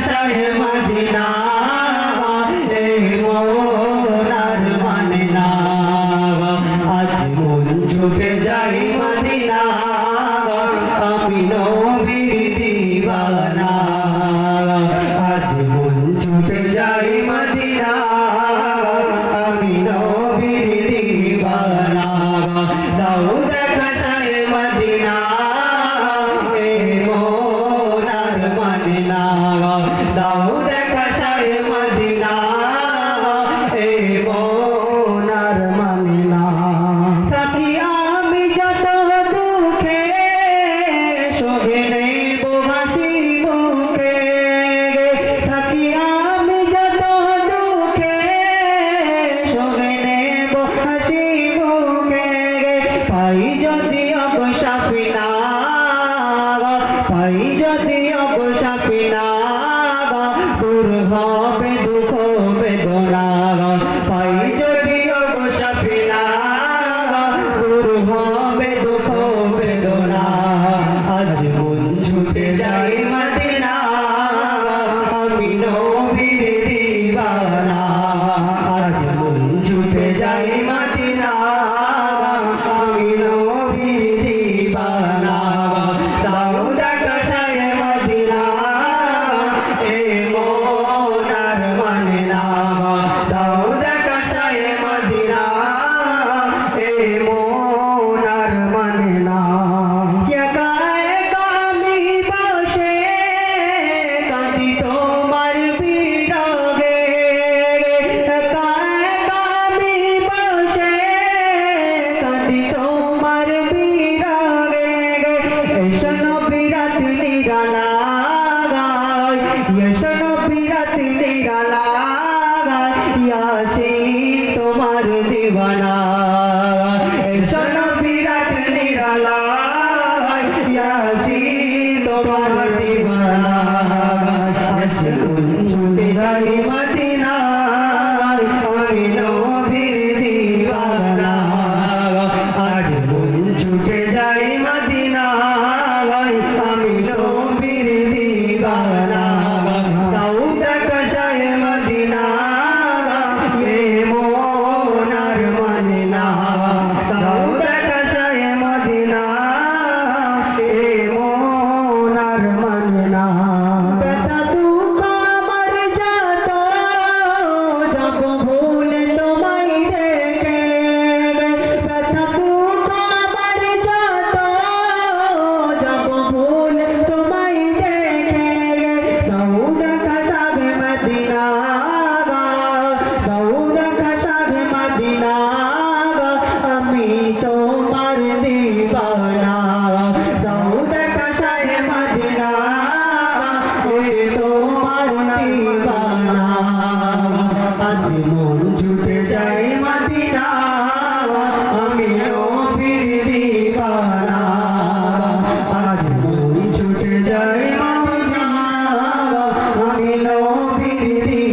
小野猫听到 বিনা দাও যদি অবসাপি না দূর হয় না तेरी